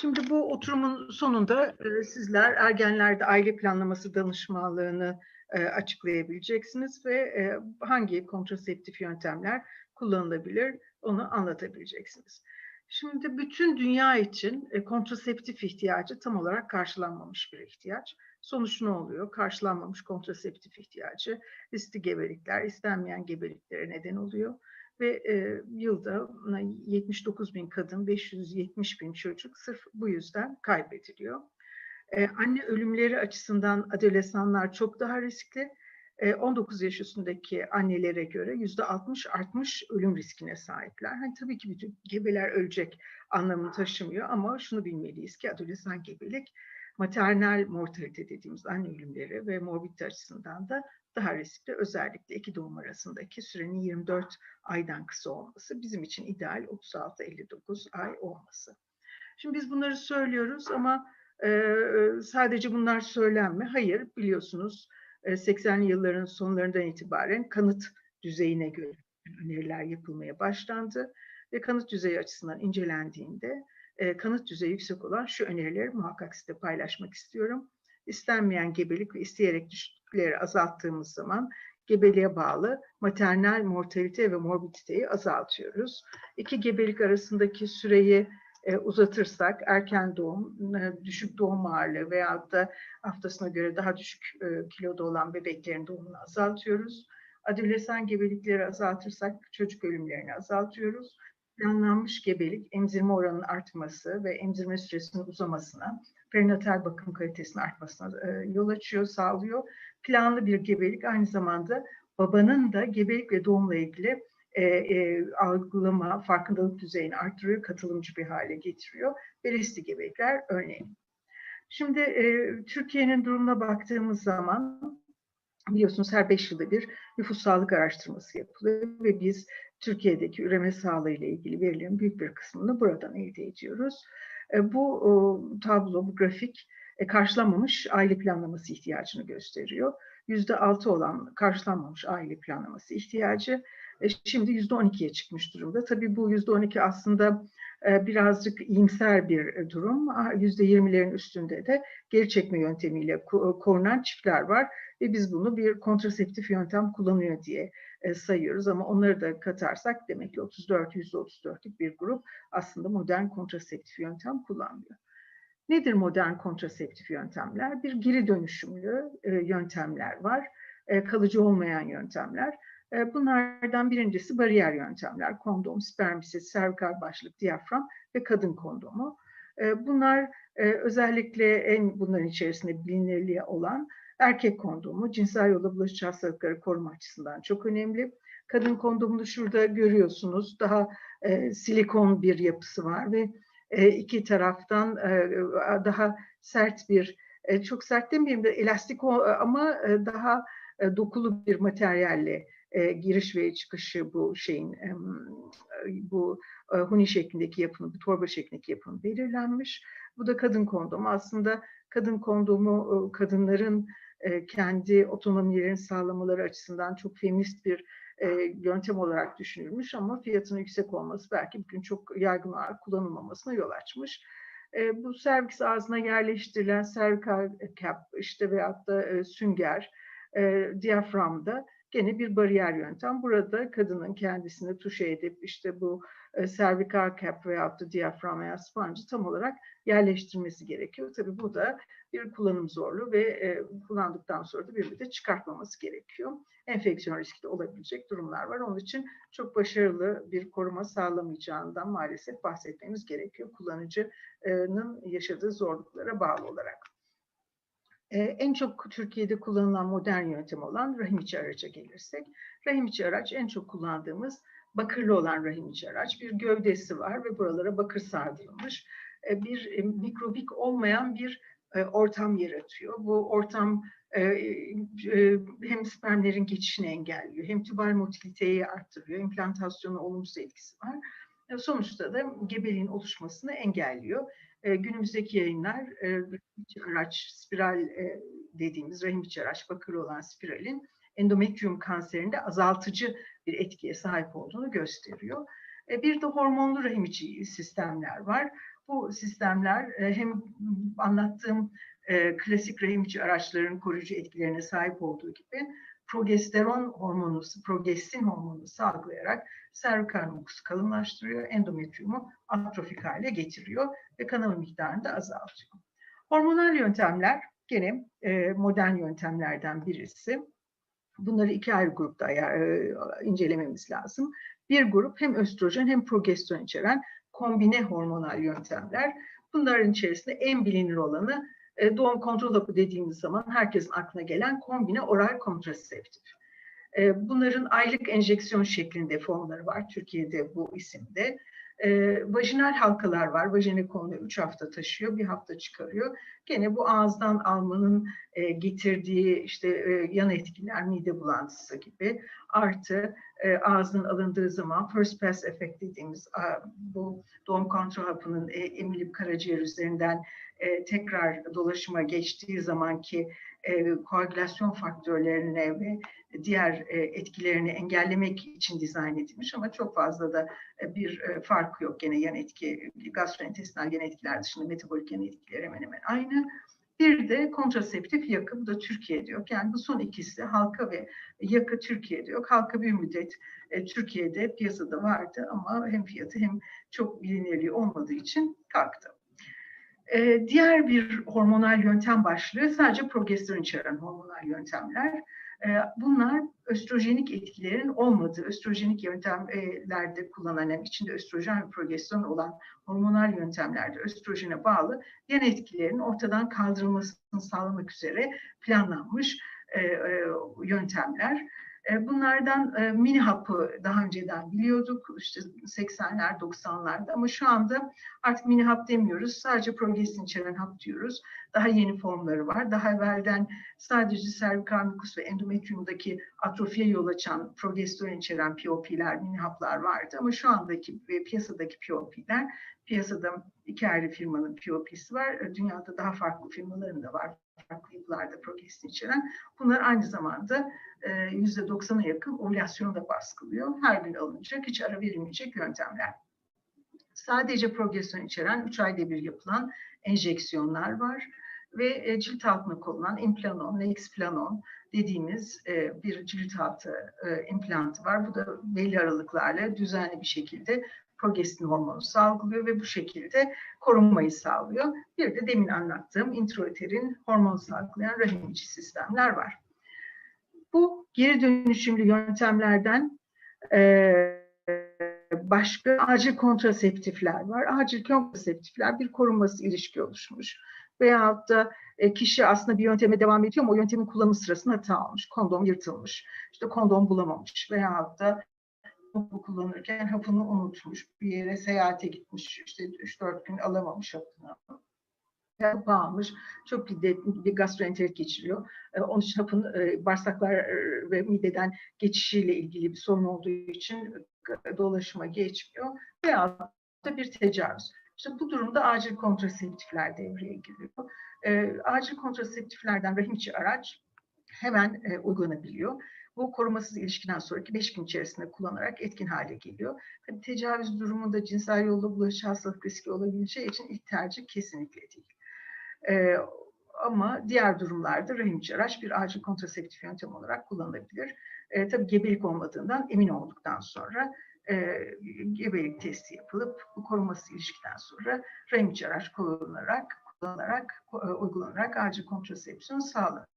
Şimdi bu oturumun sonunda e, sizler ergenlerde aile planlaması danışmanlığını e, açıklayabileceksiniz ve e, hangi kontraseptif yöntemler kullanılabilir onu anlatabileceksiniz. Şimdi bütün dünya için kontraseptif ihtiyacı tam olarak karşılanmamış bir ihtiyaç. Sonuç ne oluyor? Karşılanmamış kontraseptif ihtiyacı riskli gebelikler, istenmeyen gebeliklere neden oluyor ve e, yılda 79 bin kadın, 570 bin çocuk sırf bu yüzden kaybediliyor. E, anne ölümleri açısından adolesanlar çok daha riskli. E, 19 yaş üstündeki annelere göre yüzde 60 artmış ölüm riskine sahipler. Hani tabii ki bütün gebeler ölecek anlamını taşımıyor ama şunu bilmeliyiz ki adolesan gebelik maternal mortalite dediğimiz anne ölümleri ve morbidite açısından da daha riskli. Özellikle iki doğum arasındaki sürenin 24 aydan kısa olması bizim için ideal 36-59 ay olması. Şimdi biz bunları söylüyoruz ama e, sadece bunlar söylenme. Hayır biliyorsunuz e, 80'li yılların sonlarından itibaren kanıt düzeyine göre öneriler yapılmaya başlandı ve kanıt düzeyi açısından incelendiğinde e, kanıt düzeyi yüksek olan şu önerileri muhakkak size paylaşmak istiyorum. İstenmeyen gebelik ve isteyerek düşükleri azalttığımız zaman gebeliğe bağlı maternal mortalite ve morbiditeyi azaltıyoruz. İki gebelik arasındaki süreyi e, uzatırsak erken doğum, e, düşük doğum ağırlığı veyahut da haftasına göre daha düşük e, kiloda olan bebeklerin doğumunu azaltıyoruz. Adolesan gebelikleri azaltırsak çocuk ölümlerini azaltıyoruz planlanmış gebelik, emzirme oranının artması ve emzirme süresinin uzamasına, perinatal bakım kalitesinin artmasına e, yol açıyor, sağlıyor. Planlı bir gebelik aynı zamanda babanın da gebelik ve doğumla ilgili e, e, algılama, farkındalık düzeyini arttırıyor, katılımcı bir hale getiriyor. Riskli gebelikler örneğin. Şimdi e, Türkiye'nin durumuna baktığımız zaman biliyorsunuz her beş yılda bir nüfus sağlık araştırması yapılıyor ve biz Türkiye'deki üreme sağlığı ile ilgili verilerin büyük bir kısmını buradan elde ediyoruz. E, bu tablo, bu grafik e, karşılanmamış aile planlaması ihtiyacını gösteriyor. Yüzde altı olan karşılanmamış aile planlaması ihtiyacı e, şimdi yüzde on ikiye çıkmış durumda. Tabii bu yüzde on iki aslında birazcık iyimser bir durum. Yüzde yirmilerin üstünde de geri çekme yöntemiyle korunan çiftler var ve biz bunu bir kontraseptif yöntem kullanıyor diye e, sayıyoruz ama onları da katarsak demek ki 34 %34'lük bir grup aslında modern kontraseptif yöntem kullanmıyor. Nedir modern kontraseptif yöntemler? Bir geri dönüşümlü e, yöntemler var, e, kalıcı olmayan yöntemler. E, bunlardan birincisi bariyer yöntemler, kondom, spermisit, servikal başlık, diyafram ve kadın kondomu. E, bunlar e, özellikle en bunların içerisinde bilinirliği olan Erkek kondomu cinsel yolla bulaşıcı hastalıkları koruma açısından çok önemli. Kadın kondomunu şurada görüyorsunuz. Daha e, silikon bir yapısı var ve e, iki taraftan e, daha sert bir, e, çok sert demeyeyim de elastik ama e, daha e, dokulu bir materyalle e, giriş ve çıkışı bu şeyin e, bu e, huni şeklindeki yapının, bu torba şeklindeki yapının belirlenmiş. Bu da kadın kondomu. Aslında kadın kondomu kadınların e, kendi otonomilerini sağlamaları açısından çok feminist bir e, yöntem olarak düşünülmüş ama fiyatının yüksek olması belki bugün çok yaygın olarak kullanılmamasına yol açmış. E, bu servis ağzına yerleştirilen cervical cap işte veyahut da sünger, diyaframda gene bir bariyer yöntem. Burada kadının kendisini tuşe edip işte bu e, cervical cap veyahut da diyafram veya sponge'ı tam olarak yerleştirmesi gerekiyor. Tabii bu da bir kullanım zorluğu ve e, kullandıktan sonra da bir de çıkartmaması gerekiyor. Enfeksiyon riski de olabilecek durumlar var. Onun için çok başarılı bir koruma sağlamayacağından maalesef bahsetmemiz gerekiyor kullanıcının yaşadığı zorluklara bağlı olarak. Ee, en çok Türkiye'de kullanılan modern yöntem olan rahim içi araca gelirsek, rahim içi araç en çok kullandığımız bakırlı olan rahim içi araç. Bir gövdesi var ve buralara bakır sardırılmış. Ee, bir e, mikrobik olmayan bir e, ortam yaratıyor. Bu ortam e, hem spermlerin geçişini engelliyor, hem tübal motiliteyi arttırıyor, implantasyona olumsuz etkisi var. Sonuçta da gebeliğin oluşmasını engelliyor. Günümüzdeki yayınlar araç, spiral dediğimiz rahim içi araç, bakır olan spiralin endometrium kanserinde azaltıcı bir etkiye sahip olduğunu gösteriyor. Bir de hormonlu rahim içi sistemler var. Bu sistemler e, hem anlattığım e, klasik rahim içi araçların koruyucu etkilerine sahip olduğu gibi progesteron hormonu, progestin hormonu salgılayarak servikal mukusu kalınlaştırıyor, endometriyumu atrofik hale getiriyor ve kanama miktarını da azaltıyor. Hormonal yöntemler gene e, modern yöntemlerden birisi. Bunları iki ayrı grupta e, incelememiz lazım. Bir grup hem östrojen hem progesteron içeren kombine hormonal yöntemler. Bunların içerisinde en bilinir olanı e, doğum kontrol hapı dediğimiz zaman herkesin aklına gelen kombine oral kontraseptif. E, bunların aylık enjeksiyon şeklinde formları var. Türkiye'de bu isimde. E, vajinal halkalar var. Vajine konuyu 3 hafta taşıyor, bir hafta çıkarıyor. Gene bu ağızdan almanın e, getirdiği işte e, yan etkiler, mide bulantısı gibi. Artı e, ağızdan alındığı zaman first pass effect dediğimiz a, bu doğum kontrol hapının e, emilip karaciğer üzerinden e, tekrar dolaşıma geçtiği zamanki e, koagülasyon faktörlerine ve diğer e, etkilerini engellemek için dizayn edilmiş ama çok fazla da e, bir e, farkı yok. Gene yan etki, gastrointestinal yan etkiler dışında metabolik yan etkiler hemen hemen aynı. Bir de kontraseptif yakı, bu da Türkiye'de yok. Yani bu son ikisi halka ve yakı Türkiye'de yok. Halka bir müddet e, Türkiye'de piyasada vardı ama hem fiyatı hem çok bilinirliği olmadığı için kalktı. E, diğer bir hormonal yöntem başlığı sadece progesteron içeren hormonal yöntemler. Ee, bunlar östrojenik etkilerin olmadığı, östrojenik yöntemlerde kullanılan, yani içinde östrojen ve progesteron olan hormonal yöntemlerde östrojene bağlı yan etkilerin ortadan kaldırılmasını sağlamak üzere planlanmış e, e, yöntemler. E, bunlardan e, mini hapı daha önceden biliyorduk işte 80'ler 90'larda ama şu anda artık mini hap demiyoruz sadece progestin içeren hap diyoruz. Daha yeni formları var. Daha evvelden sadece servikal mukus ve endometriumdaki atrofiye yol açan progesteron içeren POP'ler, mini haplar vardı ama şu andaki ve piyasadaki POP'ler piyasada iki ayrı firmanın POP'si var. Dünyada daha farklı firmaların da var farklı yapılarda progestin içeren. Bunlar aynı zamanda yüzde 90'a yakın ovülasyonu da baskılıyor. Her gün alınacak, hiç ara verilmeyecek yöntemler. Sadece progesteron içeren 3 ayda bir yapılan enjeksiyonlar var ve cilt altına konulan implanon, nexplanon dediğimiz bir cilt altı implantı var. Bu da belli aralıklarla düzenli bir şekilde progestin hormonu salgılıyor ve bu şekilde korunmayı sağlıyor. Bir de demin anlattığım introiterin hormon salgılayan rahim içi sistemler var. Bu geri dönüşümlü yöntemlerden e, başka acil kontraseptifler var. Acil kontraseptifler bir korunması ilişki oluşmuş. Veyahut da e, kişi aslında bir yönteme devam ediyor ama o yöntemin kullanımı sırasında hata almış. Kondom yırtılmış. İşte kondom bulamamış. Veyahut da hapı kullanırken hapını unutmuş. Bir yere seyahate gitmiş. İşte 3-4 gün alamamış hapını hapı almış. Çok şiddetli bir gastroenterit geçiriyor. E, onun için hapın e, bağırsaklar e, ve mideden geçişiyle ilgili bir sorun olduğu için dolaşıma geçmiyor. Veya da bir tecavüz. İşte bu durumda acil kontraseptifler devreye giriyor. acil kontraseptiflerden rahim içi araç hemen uygulanabiliyor. Bu korumasız ilişkiden sonraki 5 gün içerisinde kullanarak etkin hale geliyor. Tabii tecavüz durumunda cinsel yolla bulaşıcı hastalık riski olabileceği için ilk tercih kesinlikle değil. E, ama diğer durumlarda rahim içi araç bir acil kontraseptif yöntem olarak kullanılabilir. E, tabii gebelik olmadığından emin olduktan sonra e, gebelik testi yapılıp bu koruması ilişkiden sonra rahim içi araç kullanılarak, kullanılarak e, uygulanarak acil kontrasepsiyon sağlanır.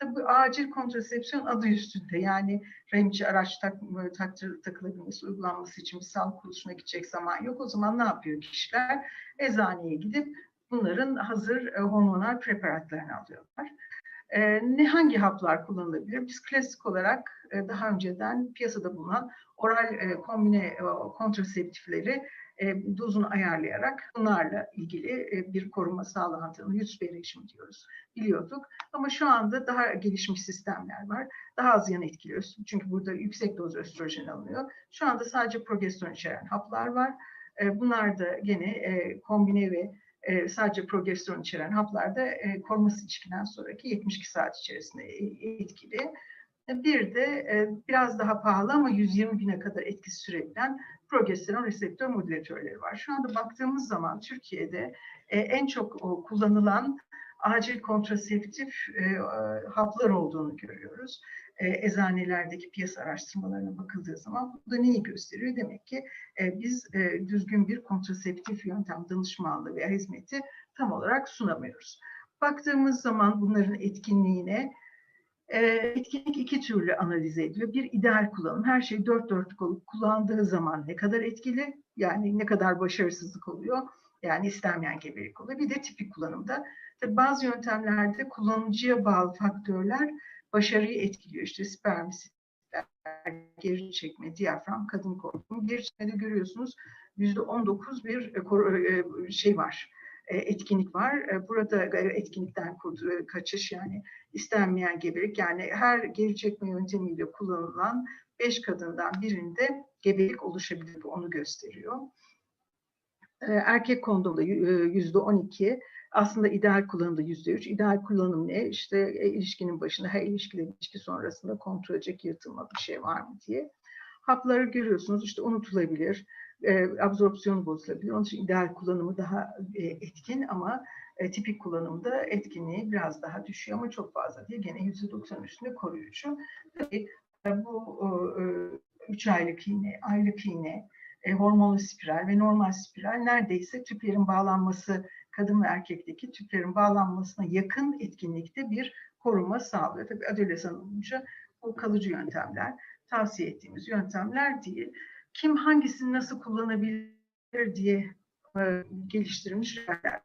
Tabii acil kontrasepsiyon adı üstünde. Yani içi araç tak, taktır, takılabilmesi, uygulanması için bir sağlık kuruluşuna gidecek zaman yok. O zaman ne yapıyor kişiler? Eczaneye gidip bunların hazır e, hormonal preparatlarını alıyorlar. E, ne hangi haplar kullanılabilir? Biz klasik olarak e, daha önceden piyasada bulunan oral e, kombine e, kontraseptifleri e, dozunu ayarlayarak bunlarla ilgili e, bir koruma sağlandığını, yüz rejimi diyoruz, biliyorduk. Ama şu anda daha gelişmiş sistemler var. Daha az yan etkili, çünkü burada yüksek doz östrojen alınıyor. Şu anda sadece progesteron içeren haplar var. E, bunlar da gene e, kombine ve sadece progesteron içeren haplarda e, koruması sonraki 72 saat içerisinde etkili. Bir de e, biraz daha pahalı ama 120 güne kadar etkisi sürebilen progesteron reseptör modülatörleri var. Şu anda baktığımız zaman Türkiye'de e, en çok kullanılan acil kontraseptif e, haplar olduğunu görüyoruz. eczanelerdeki piyasa araştırmalarına bakıldığı zaman bu da neyi gösteriyor? Demek ki biz düzgün bir kontraseptif yöntem danışmanlığı veya hizmeti tam olarak sunamıyoruz. Baktığımız zaman bunların etkinliğine etkinlik iki türlü analiz ediliyor. Bir ideal kullanım. Her şey dört dörtlük olup kullandığı zaman ne kadar etkili, yani ne kadar başarısızlık oluyor, yani istenmeyen gebelik oluyor. Bir de tipik kullanımda. Tabii bazı yöntemlerde kullanıcıya bağlı faktörler başarıyı etkiliyor. İşte spermisitler, geri çekme, diyafram, kadın korkumu. Geri çekmede görüyorsunuz yüzde on dokuz bir şey var e, etkinlik var. E, burada etkinlikten e, kaçış yani istenmeyen gebelik yani her geri çekme yöntemiyle kullanılan beş kadından birinde gebelik oluşabilir. Onu gösteriyor. Erkek kondomda yüzde on iki, aslında ideal kullanımda yüzde üç. İdeal kullanım ne? İşte ilişkinin başında, her ilişkide ilişki sonrasında kontrol edecek yırtılma bir şey var mı diye. Hapları görüyorsunuz işte unutulabilir, e, absorpsiyon bozulabilir. Onun için ideal kullanımı daha e, etkin ama e, tipik kullanımda etkinliği biraz daha düşüyor ama çok fazla değil. Gene %90 üstünde koruyucu. Tabii e, bu e, 3 aylık iğne, aylık iğne, e, hormonlu spiral ve normal spiral neredeyse tüplerin bağlanması, kadın ve erkekteki tüplerin bağlanmasına yakın etkinlikte bir koruma sağlıyor. Tabii adolesan olunca bu kalıcı yöntemler, tavsiye ettiğimiz yöntemler değil kim hangisini nasıl kullanabilir diye e, rehberler.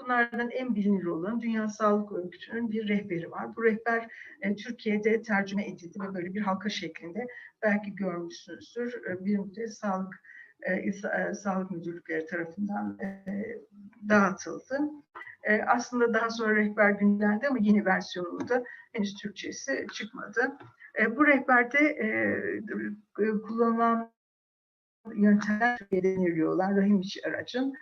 Bunlardan en bilinir olan Dünya Sağlık Örgütü'nün bir rehberi var. Bu rehber e, Türkiye'de tercüme edildi ve böyle bir halka şeklinde belki görmüşsünüzdür. E, bir müddet sağlık e, sağlık müdürlükleri tarafından dağıtıldı. Aslında daha sonra rehber günlendi ama yeni versiyonu da henüz Türkçesi çıkmadı. Bu rehberde kullanılan yöntemler deniliyorlar rahim içi aracın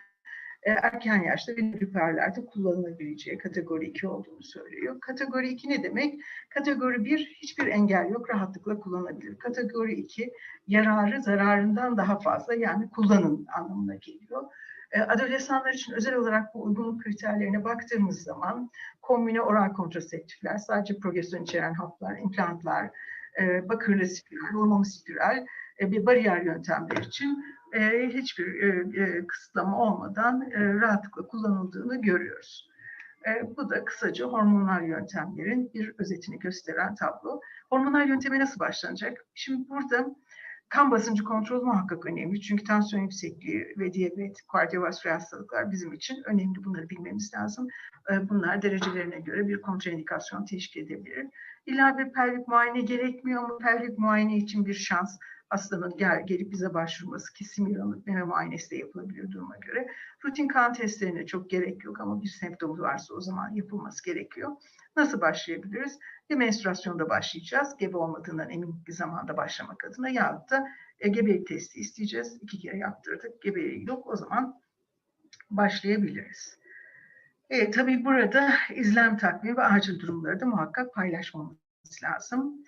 e, erken yaşta ve nüferlerde kullanılabileceği kategori 2 olduğunu söylüyor. Kategori 2 ne demek? Kategori 1 hiçbir engel yok, rahatlıkla kullanabilir. Kategori 2 yararı zararından daha fazla yani kullanın anlamına geliyor. E, adolesanlar için özel olarak bu uygunluk kriterlerine baktığımız zaman kombine oral kontraseptifler, sadece progesteron içeren haplar, implantlar, e, bakırlı spiral, hormonlu spiral, bir bariyer yöntemler için e, hiçbir e, kısıtlama olmadan rahatlıkla kullanıldığını görüyoruz. Bu da kısaca hormonal yöntemlerin bir özetini gösteren tablo. Hormonal yönteme nasıl başlanacak? Şimdi burada kan basıncı kontrol muhakkak önemli. Çünkü tansiyon yüksekliği ve diyabet, kardiyovasküler hastalıklar bizim için önemli. Bunları bilmemiz lazım. Bunlar derecelerine göre bir kontraindikasyon teşkil edebilir. Bir pelvik muayene gerekmiyor ama pelvik muayene için bir şans hastanın gel, gelip bize başvurması kesin bir anlık meme muayenesi de yapılabilir duruma göre. Rutin kan testlerine çok gerek yok ama bir semptomu varsa o zaman yapılması gerekiyor. Nasıl başlayabiliriz? Ya menstruasyonda başlayacağız. Gebe olmadığından emin bir zamanda başlamak adına ya da e, gebelik testi isteyeceğiz. İki kere yaptırdık. Gebeliği yok. O zaman başlayabiliriz. E, tabii burada izlem takviye ve acil durumları da muhakkak paylaşmamız lazım.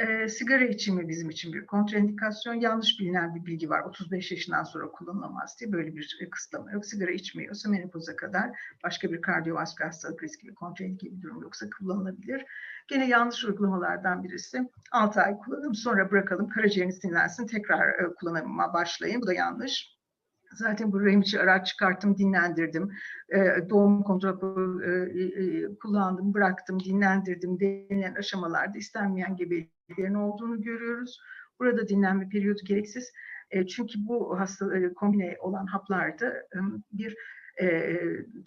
E, sigara içimi bizim için bir kontraindikasyon. Yanlış bilinen bir bilgi var. 35 yaşından sonra kullanılamaz diye böyle bir kısıtlama yok. Sigara içmiyorsa menopoza kadar başka bir kardiyovasküler hastalık riski ve kontraindike bir durum yoksa kullanılabilir. Gene yanlış uygulamalardan birisi 6 ay kullanalım sonra bırakalım karaciğeriniz dinlensin tekrar e, kullanıma başlayın. Bu da yanlış. Zaten bu Remic'i araç çıkarttım, dinlendirdim. E, doğum kontrolü e, e, kullandım, bıraktım, dinlendirdim denilen aşamalarda istenmeyen gebeliklerin olduğunu görüyoruz. Burada dinlenme periyodu gereksiz. E, çünkü bu hasta e, kombine olan haplarda e, bir e,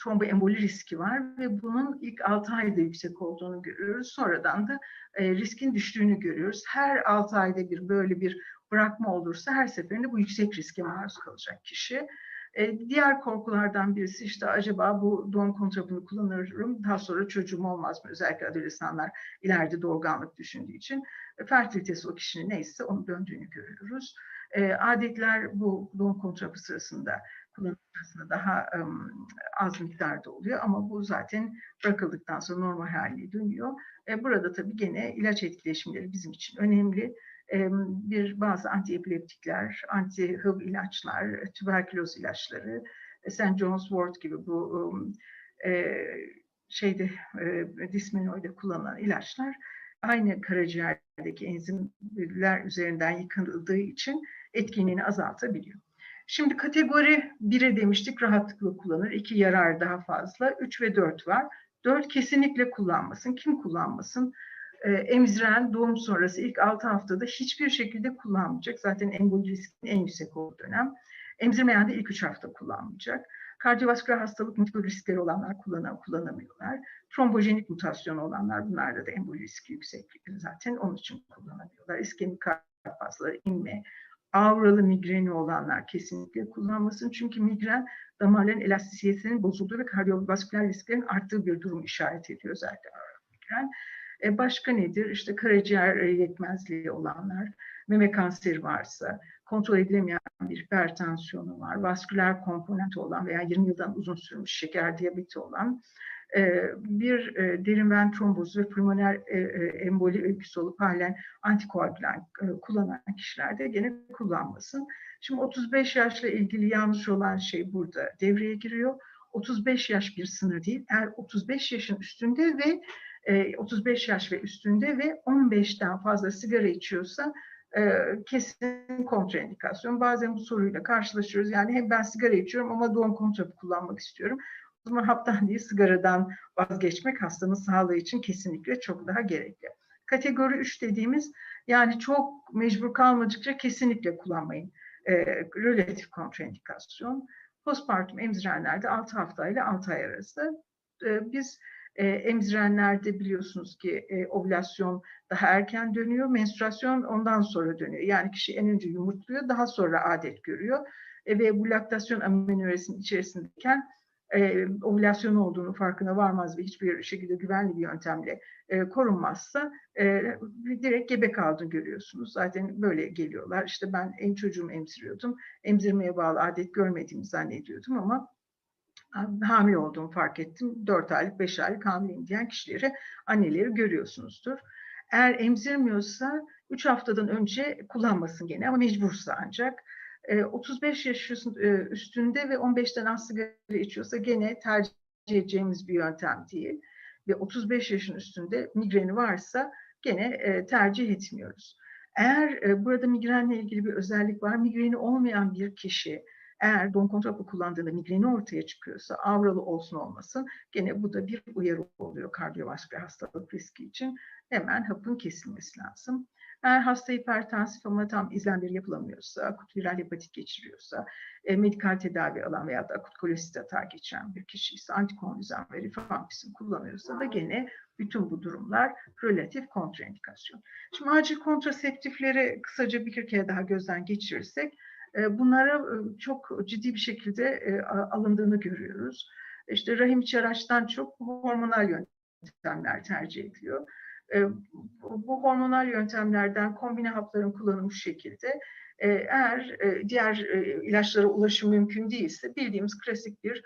tromboemboli riski var ve bunun ilk 6 ayda yüksek olduğunu görüyoruz. Sonradan da e, riskin düştüğünü görüyoruz. Her 6 ayda bir böyle bir bırakma olursa her seferinde bu yüksek riske maruz kalacak kişi. E, diğer korkulardan birisi işte acaba bu doğum kontrapını kullanırım daha sonra çocuğum olmaz mı? Özellikle adolesanlar ileride doğurganlık düşündüğü için e, fertilitesi o kişinin neyse onu döndüğünü görüyoruz. E, adetler bu doğum kontrapı sırasında kullanım sırasında daha um, az miktarda oluyor ama bu zaten bırakıldıktan sonra normal haline dönüyor. E, burada tabii gene ilaç etkileşimleri bizim için önemli. E, bir bazı antiepileptikler, anti-hıv ilaçlar, tüberküloz ilaçları, e, St. John's Wort gibi bu um, e, şeyde e, dismenoide kullanılan ilaçlar aynı karaciğerdeki enzimler üzerinden yıkıldığı için etkinliğini azaltabiliyor. Şimdi kategori 1'e demiştik rahatlıkla kullanır. 2 yarar daha fazla. 3 ve 4 var. 4 kesinlikle kullanmasın. Kim kullanmasın? Ee, emziren doğum sonrası ilk 6 haftada hiçbir şekilde kullanmayacak. Zaten emboli riskin en yüksek olduğu dönem. Emzirmeyen de ilk 3 hafta kullanmayacak. Kardiyovasküler hastalık multiple riskleri olanlar kullanan, kullanamıyorlar. Trombojenik mutasyonu olanlar bunlarda da emboli riski yüksek zaten onun için kullanamıyorlar. İskemik fazla inme, avralı migreni olanlar kesinlikle kullanmasın. Çünkü migren damarların elastisiyetinin bozulduğu ve kardiyovasküler risklerin arttığı bir durum işaret ediyor zaten migren. E başka nedir? İşte karaciğer yetmezliği olanlar, meme kanseri varsa, kontrol edilemeyen bir hipertansiyonu var, vasküler komponenti olan veya 20 yıldan uzun sürmüş şeker diyabeti olan, bir derin ven trombozu ve pulmoner emboli öyküsü olup halen antikoagülan kullanan kişilerde gene kullanmasın. Şimdi 35 yaşla ilgili yanlış olan şey burada devreye giriyor. 35 yaş bir sınır değil. Eğer 35 yaşın üstünde ve 35 yaş ve üstünde ve 15'ten fazla sigara içiyorsa kesin kontraindikasyon. Bazen bu soruyla karşılaşıyoruz. Yani hem ben sigara içiyorum ama doğum kontrapı kullanmak istiyorum. Zaman haptan değil sigaradan vazgeçmek hastanın sağlığı için kesinlikle çok daha gerekli. Kategori 3 dediğimiz yani çok mecbur kalmadıkça kesinlikle kullanmayın. E, relatif kontraindikasyon. Postpartum emzirenlerde 6 hafta ile 6 ay arası. E, biz e, emzirenlerde biliyorsunuz ki e, ovülasyon daha erken dönüyor. Menstruasyon ondan sonra dönüyor. Yani kişi en önce yumurtluyor, daha sonra adet görüyor. E, ve bu laktasyon amenorresinin içerisindeyken e, ovülasyon olduğunu farkına varmaz ve hiçbir şekilde güvenli bir yöntemle e, korunmazsa e, direkt gebe kaldığını görüyorsunuz. Zaten böyle geliyorlar. İşte ben en çocuğumu emziriyordum. Emzirmeye bağlı adet görmediğimi zannediyordum ama hamile olduğumu fark ettim. 4 aylık, 5 aylık hamileyim diyen kişileri, anneleri görüyorsunuzdur. Eğer emzirmiyorsa 3 haftadan önce kullanmasın gene ama mecbursa ancak. 35 yaş üstünde ve 15'ten az sigara içiyorsa gene tercih edeceğimiz bir yöntem değil. Ve 35 yaşın üstünde migreni varsa gene tercih etmiyoruz. Eğer burada migrenle ilgili bir özellik var, migreni olmayan bir kişi eğer don kontrol kullandığında migreni ortaya çıkıyorsa avralı olsun olmasın gene bu da bir uyarı oluyor kardiyovasküler hastalık riski için. Hemen hapın kesilmesi lazım. Eğer hasta hipertansif ama tam izlenmeleri yapılamıyorsa, akut viral hepatit geçiriyorsa, e, medikal tedavi alan veya da akut kolesit atağı geçiren bir kişi ise antikonvizan ve rifampicin kullanıyorsa da gene bütün bu durumlar relatif kontraindikasyon. Şimdi acil kontraseptifleri kısaca bir kere daha gözden geçirirsek, e, bunlara e, çok ciddi bir şekilde e, alındığını görüyoruz. İşte rahim içi araçtan çok hormonal yöntemler tercih ediliyor. Bu hormonal yöntemlerden kombine hapların kullanılmış şekilde. Eğer diğer ilaçlara ulaşım mümkün değilse bildiğimiz klasik bir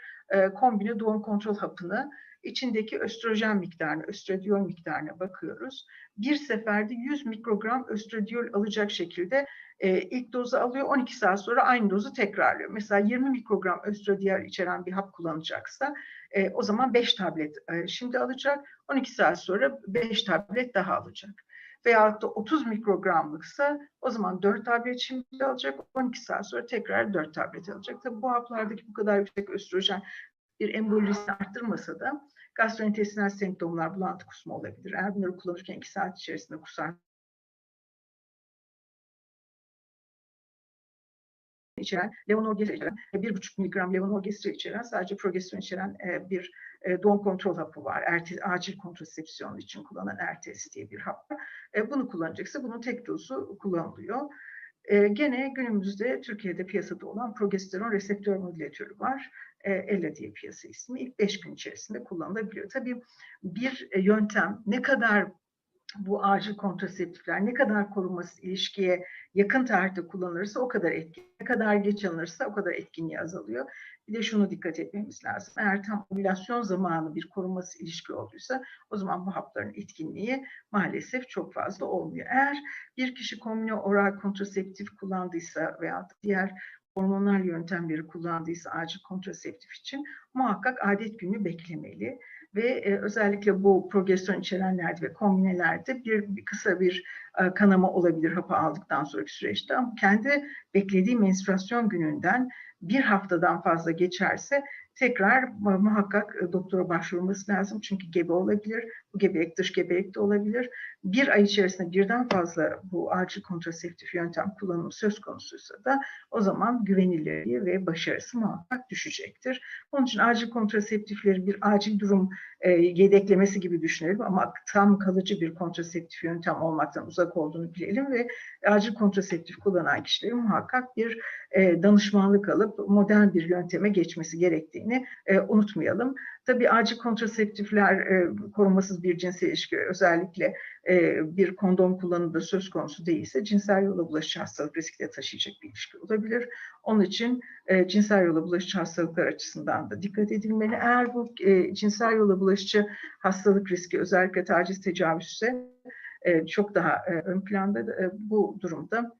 kombine doğum kontrol hapını içindeki östrojen miktarına, östradiol miktarına bakıyoruz. Bir seferde 100 mikrogram östradiol alacak şekilde e, ilk dozu alıyor, 12 saat sonra aynı dozu tekrarlıyor. Mesela 20 mikrogram östradiol içeren bir hap kullanacaksa e, o zaman 5 tablet e, şimdi alacak, 12 saat sonra 5 tablet daha alacak. Veyahut da 30 mikrogramlıksa o zaman 4 tablet şimdi alacak, 12 saat sonra tekrar 4 tablet alacak. Tabii bu haplardaki bu kadar yüksek östrojen bir embolisini arttırmasa da gastrointestinal semptomlar, bulantı kusma olabilir. Eğer bunları kullanırken 2 saat içerisinde kusar içeren, levonorgestrel içeren, 1,5 miligram levonorgestrel içeren, sadece progesteron içeren e, bir e, doğum kontrol hapı var. Erte, acil kontrasepsiyon için kullanılan RTS diye bir hap var. E, bunu kullanacaksa bunun tek dozu kullanılıyor. E, gene günümüzde Türkiye'de piyasada olan progesteron reseptör modülatörü var. E, ELA diye piyasa ismi. İlk 5 gün içerisinde kullanılabiliyor. Tabii bir e, yöntem ne kadar bu acil kontraseptifler ne kadar korunması ilişkiye yakın tarihte kullanılırsa o kadar etkin. Ne kadar geç alınırsa o kadar etkinliği azalıyor. Bir de şunu dikkat etmemiz lazım. Eğer tam ovülasyon zamanı bir korunması ilişki olduysa o zaman bu hapların etkinliği maalesef çok fazla olmuyor. Eğer bir kişi kombine oral kontraseptif kullandıysa veya diğer hormonal yöntemleri kullandıysa acil kontraseptif için muhakkak adet günü beklemeli ve e, özellikle bu progesteron içerenlerde ve kombinelerde bir, bir kısa bir e, kanama olabilir hapı aldıktan sonraki süreçte ama kendi beklediği menstruasyon gününden bir haftadan fazla geçerse tekrar muhakkak e, doktora başvurması lazım. Çünkü gebe olabilir, gebelik dış gebelik de olabilir. Bir ay içerisinde birden fazla bu acil kontraseptif yöntem kullanımı söz konusuysa da o zaman güvenilirliği ve başarısı muhakkak düşecektir. Onun için acil kontraseptifleri bir acil durum e, yedeklemesi gibi düşünelim ama tam kalıcı bir kontraseptif yöntem olmaktan uzak olduğunu bilelim ve acil kontraseptif kullanan kişilerin muhakkak bir e, danışmanlık alıp modern bir yönteme geçmesi gerektiğini e, unutmayalım. Tabii acil kontraseptifler e, korumasız bir cinsel ilişki özellikle e, bir kondom kullanımı söz konusu değilse cinsel yola bulaşıcı hastalık riski de taşıyacak bir ilişki olabilir. Onun için e, cinsel yola bulaşıcı hastalıklar açısından da dikkat edilmeli. Eğer bu e, cinsel yola bulaşıcı hastalık riski özellikle taciz tecavüzse e, çok daha e, ön planda e, bu durumda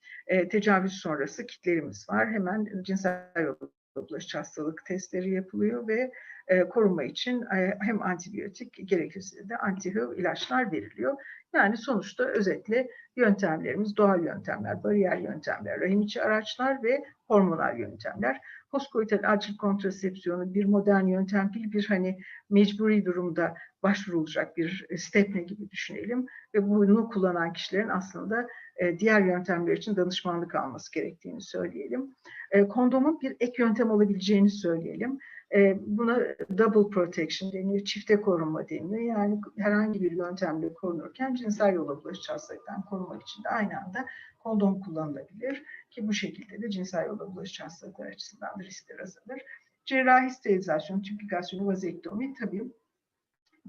tecavüz sonrası kitlerimiz var. Hemen cinsel yola bulaşıcı hastalık testleri yapılıyor ve e, koruma için e, hem antibiyotik gerekirse de anti-HIV ilaçlar veriliyor. Yani sonuçta özetle yöntemlerimiz doğal yöntemler, bariyer yöntemler, rahim içi araçlar ve hormonal yöntemler. Postkoital acil kontrasepsiyonu bir modern yöntem değil, bir hani mecburi durumda başvurulacak bir stepne gibi düşünelim ve bunu kullanan kişilerin aslında e, diğer yöntemler için danışmanlık alması gerektiğini söyleyelim. E, kondomun bir ek yöntem olabileceğini söyleyelim. E, buna double protection deniyor, çifte korunma deniyor. Yani herhangi bir yöntemle korunurken cinsel yola bulaşıcı hastalıktan korunmak için de aynı anda kondom kullanılabilir ki bu şekilde de cinsel yola bulaşıcı hastalıklar açısından da riskler azalır. Cerrahi sterilizasyon, tüplikasyonu, vazektomi tabii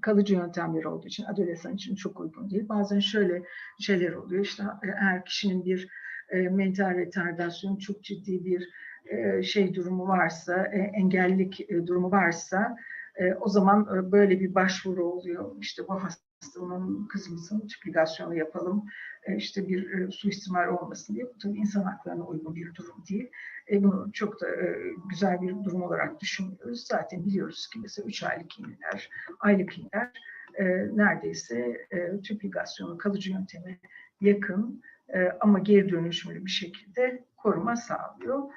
kalıcı yöntemler olduğu için adolesan için çok uygun değil. Bazen şöyle şeyler oluyor. İşte eğer kişinin bir e, mental retardasyon, çok ciddi bir e, şey durumu varsa, e, engellilik e, durumu varsa e, o zaman e, böyle bir başvuru oluyor. İşte bu hastanın kızımızın tüplikasyonu yapalım, e, işte bir e, suistimal olmasın diye. Bu tabii insan haklarına uygun bir durum değil. E, bunu çok da e, güzel bir durum olarak düşünmüyoruz. Zaten biliyoruz ki mesela 3 aylık iğneler, aylık iğneler e, neredeyse e, tüplikasyonu kalıcı yönteme yakın e, ama geri dönüşümlü bir şekilde koruma sağlıyor.